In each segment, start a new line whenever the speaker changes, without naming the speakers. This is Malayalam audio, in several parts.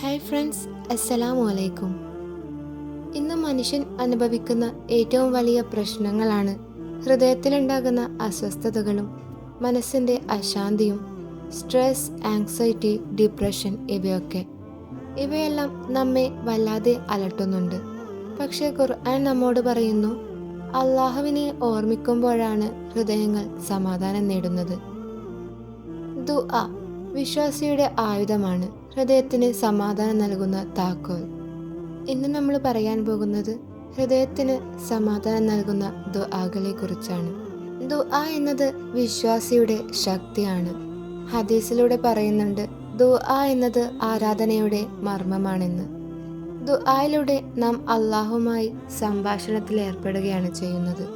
ഹായ് ഫ്രണ്ട്സ് അസ്സലാമു അലൈക്കും ഇന്ന് മനുഷ്യൻ അനുഭവിക്കുന്ന ഏറ്റവും വലിയ പ്രശ്നങ്ങളാണ് ഹൃദയത്തിലുണ്ടാകുന്ന അസ്വസ്ഥതകളും മനസ്സിന്റെ അശാന്തിയും സ്ട്രെസ് ആങ്സൈറ്റി ഡിപ്രഷൻ ഇവയൊക്കെ. ഇവയെല്ലാം നമ്മെ വല്ലാതെ അലട്ടുന്നുണ്ട്. പക്ഷേ ഖുർആൻ നമ്മോട് പറയുന്നു അള്ളാഹുവിനെ ഓർമ്മിക്കുമ്പോഴാണ് ഹൃദയങ്ങൾ സമാധാനം നേടുന്നത്. ദുആ വിശ്വാസിയുടെ ആയുധമാണ്. ഹൃദയത്തിന് സമാധാനം നൽകുന്ന താക്കോൽ. ഇന്ന് നമ്മൾ പറയാൻ പോകുന്നത് ഹൃദയത്തിന് സമാധാനം നൽകുന്ന ദുആകളെ കുറിച്ചാണ് ദുആ എന്നത് വിശ്വാസിയുടെ ശക്തിയാണ്. ഹദീസിലൂടെ പറയുന്നുണ്ട് ദുആ എന്നത് ആരാധനയുടെ മർമ്മമാണെന്ന്. ദുആയിലൂടെ നാം അള്ളാഹുമായി സംഭാഷണത്തിൽ ഏർപ്പെടുകയാണ് ചെയ്യുന്നത്.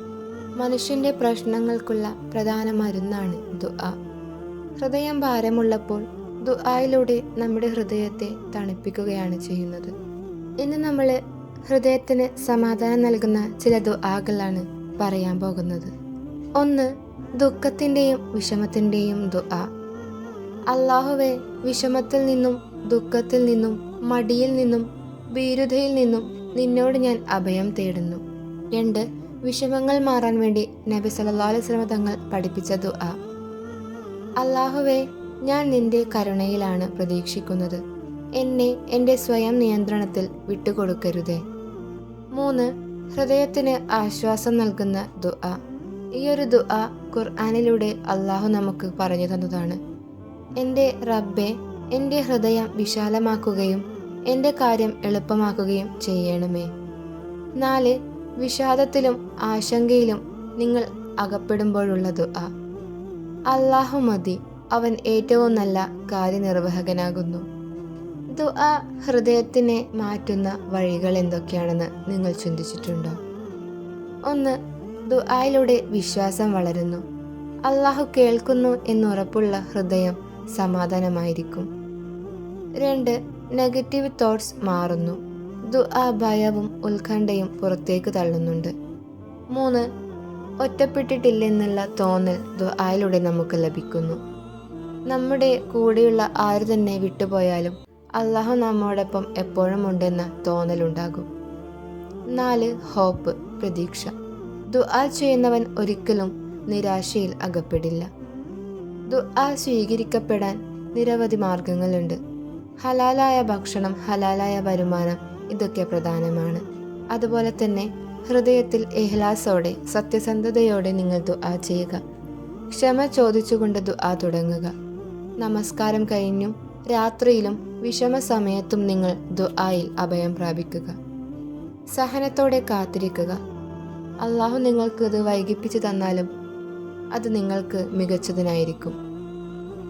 മനുഷ്യന്റെ പ്രശ്നങ്ങൾക്കുള്ള പ്രധാന മരുന്നാണ് ദുആ. ഹൃദയം ഭാരമുള്ളപ്പോൾ ദുആയിലൂടെ നമ്മുടെ ഹൃദയത്തെ തണുപ്പിക്കുകയാണ് ചെയ്യുന്നത്. ഇന്ന് നമ്മൾ ഹൃദയത്തിന് സമാധാനം നൽകുന്ന ചില ദുആകളാണ് പറയാൻ പോകുന്നത്. ഒന്ന് ദുഃഖത്തിന്റെയും വിഷമത്തിന്റെയും ദുആ. അള്ളാഹുവെ വിഷമത്തിൽ നിന്നും ദുഃഖത്തിൽ നിന്നും മടിയിൽ നിന്നും ഭീരുതയിൽ നിന്നും നിന്നോട് ഞാൻ അഭയം തേടുന്നു. രണ്ട് വിഷമങ്ങൾ മാറാൻ വേണ്ടി നബി സല്ലല്ലാഹു അലൈഹി തങ്ങൾ പഠിപ്പിച്ച ദുആ. അള്ളാഹുവെ ഞാൻ നിന്റെ കരുണയിലാണ് പ്രതീക്ഷിക്കുന്നത്. എന്നെ എന്റെ സ്വയം നിയന്ത്രണത്തിൽ വിട്ടുകൊടുക്കരുതേ. മൂന്ന് ഹൃദയത്തിന് ആശ്വാസം നൽകുന്ന ദുആ. ഈയൊരു ദുആ ഖുർആാനിലൂടെ അള്ളാഹു നമുക്ക് പറഞ്ഞു തന്നതാണ്. എന്റെ റബ്ബെ എന്റെ ഹൃദയം വിശാലമാക്കുകയും എന്റെ കാര്യം എളുപ്പമാക്കുകയും ചെയ്യണമേ. നാല് വിഷാദത്തിലും ആശങ്കയിലും നിങ്ങൾ അകപ്പെടുമ്പോഴുള്ള ദുആ. അള്ളാഹു മതി. അവൻ ഏറ്റവും നല്ല കാര്യനിർവഹകനാകുന്നു. ദുആ ഹൃദയത്തിനെ മാറ്റുന്ന വഴികൾ എന്തൊക്കെയാണെന്ന് നിങ്ങൾ ചിന്തിച്ചിട്ടുണ്ടോ? ഒന്ന് ദുആയിലൂടെ വിശ്വാസം വളരുന്നു. അള്ളാഹു കേൾക്കുന്നു എന്നുറപ്പുള്ള ഹൃദയം സമാധാനമായിരിക്കും. രണ്ട് നെഗറ്റീവ് തോട്ട്സ് മാറുന്നു. ദുആ ഭയവും ഉത്കണ്ഠയും പുറത്തേക്ക് തള്ളുന്നുണ്ട്. മൂന്ന് ഒറ്റപ്പെട്ടിട്ടില്ലെന്നുള്ള തോന്നൽ ദുആയിലൂടെ നമുക്ക് ലഭിക്കുന്നു. നമ്മുടെ കൂടെയുള്ള ആര് തന്നെ വിട്ടുപോയാലും അള്ളാഹു നമ്മോടൊപ്പം എപ്പോഴും ഉണ്ടെന്ന തോന്നലുണ്ടാകും. നാല് ഹോപ്പ് പ്രതീക്ഷ. ദുആ ചെയ്യുന്നവൻ ഒരിക്കലും നിരാശയിൽ അകപ്പെടില്ല. ദുആ സ്വീകരിക്കപ്പെടാൻ നിരവധി മാർഗങ്ങളുണ്ട്. ഹലാലായ ഭക്ഷണം ഹലാലായ വരുമാനം ഇതൊക്കെ പ്രധാനമാണ്. അതുപോലെ തന്നെ ഹൃദയത്തിൽ എഹ്ലാസോടെ സത്യസന്ധതയോടെ നിങ്ങൾ ദുആ ചെയ്യുക. ക്ഷമ ചോദിച്ചുകൊണ്ട് ദുആ തുടങ്ങുക. നമസ്കാരം കഴിഞ്ഞും രാത്രിയിലും വിഷമസമയത്തും നിങ്ങൾ ദുആയിൽ അഭയം പ്രാപിക്കുക. സഹനത്തോടെ കാത്തിരിക്കുക. അള്ളാഹു നിങ്ങൾക്ക് ഇത് വൈകിപ്പിച്ചു തന്നാലും അത് നിങ്ങൾക്ക് മികച്ചതിനായിരിക്കും.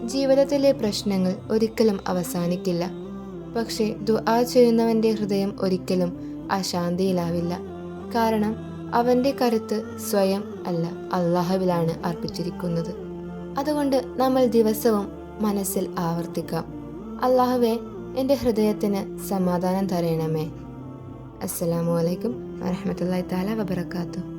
ജീവിതത്തിലെ പ്രശ്നങ്ങൾ ഒരിക്കലും അവസാനിക്കില്ല. പക്ഷേ ദുആ ചെയ്യുന്നവന്റെ ഹൃദയം ഒരിക്കലും അശാന്തിയിലാവില്ല. കാരണം അവന്റെ കരുത്ത് സ്വയം അല്ല അള്ളാഹുവിലാണ് അർപ്പിച്ചിരിക്കുന്നത്. അതുകൊണ്ട് നമ്മൾ ദിവസവും മനസ്സിൽ ആവർത്തിക്കാം. അള്ളാഹുവെ എന്റെ ഹൃദയത്തിന് സമാധാനം തരയണമേ അസ്സലാമു അലൈക്കും വറഹമത്തല്ലാ താല വബർക്കാത്തു